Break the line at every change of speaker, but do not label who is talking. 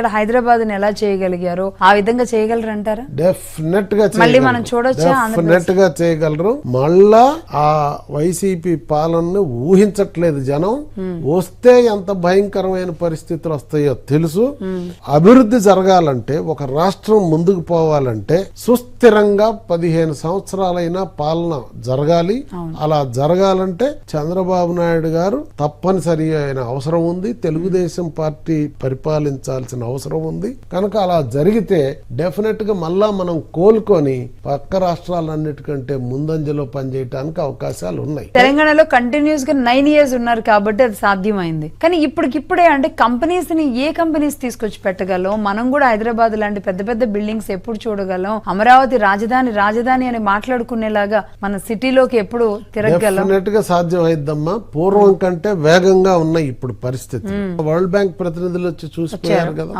ఇక్కడ హైదరాబాద్ ఎలా చేయగలిగారో? ఆ విధంగా చేయగలరంటారా?
డెఫినెట్గా
మళ్ళీ మనం చూడొచ్చా?
డెఫినెట్గా చేయగలరు. మళ్ళా ఆ వైసీపీ పాలనను ఊహించట్లేదు జనం. వస్తే ఎంత భయంకరమైన పరిస్థితులు వస్తాయో తెలుసు. అభివృద్ధి జరగాలంటే ఒక రాష్ట్రం ముందుకు పోవాలంటే సుస్థిరంగా పదిహేను సంవత్సరాలైనా పాలన జరగాలి. అలా జరగాలంటే చంద్రబాబు నాయుడు గారు తప్పనిసరి అయిన అవసరం ఉంది. తెలుగుదేశం పార్టీ పరిపాలించాల్సిన అవసరం ఉంది. కనుక అలా జరిగితే డెఫినెట్గా మళ్ళా మనం కోలుకొని పక్క రాష్ట్రాలన్నిటికంటే ముందంజలో పనిచేయడానికి అవకాశాలు ఉన్నాయి.
తెలంగాణలో కంటిన్యూస్గా నైన్ ఇయర్స్ ఉన్నారు కాబట్టి అది సాధ్యమైంది. కానీ ఇప్పటికిప్పుడే అంటే కంపెనీస్ని ఏ కంపెనీస్ తీసుకొచ్చి పెట్టగలం? మనం కూడా హైదరాబాద్ లాంటి పెద్ద పెద్ద బిల్డింగ్స్ ఎప్పుడు చూడగలం? అమరావతి రాజధాని రాజధాని అని మాట్లాడుకునేలాగా మన సిటీలోకి ఎప్పుడు
గా సాధ్యం అయిద్దమ్మా పూర్వం కంటే వేగంగా ఉన్నాయి ఇప్పుడు పరిస్థితి. వరల్డ్ బ్యాంక్ ప్రతినిధులు వచ్చి చూసిపోయారు కదా.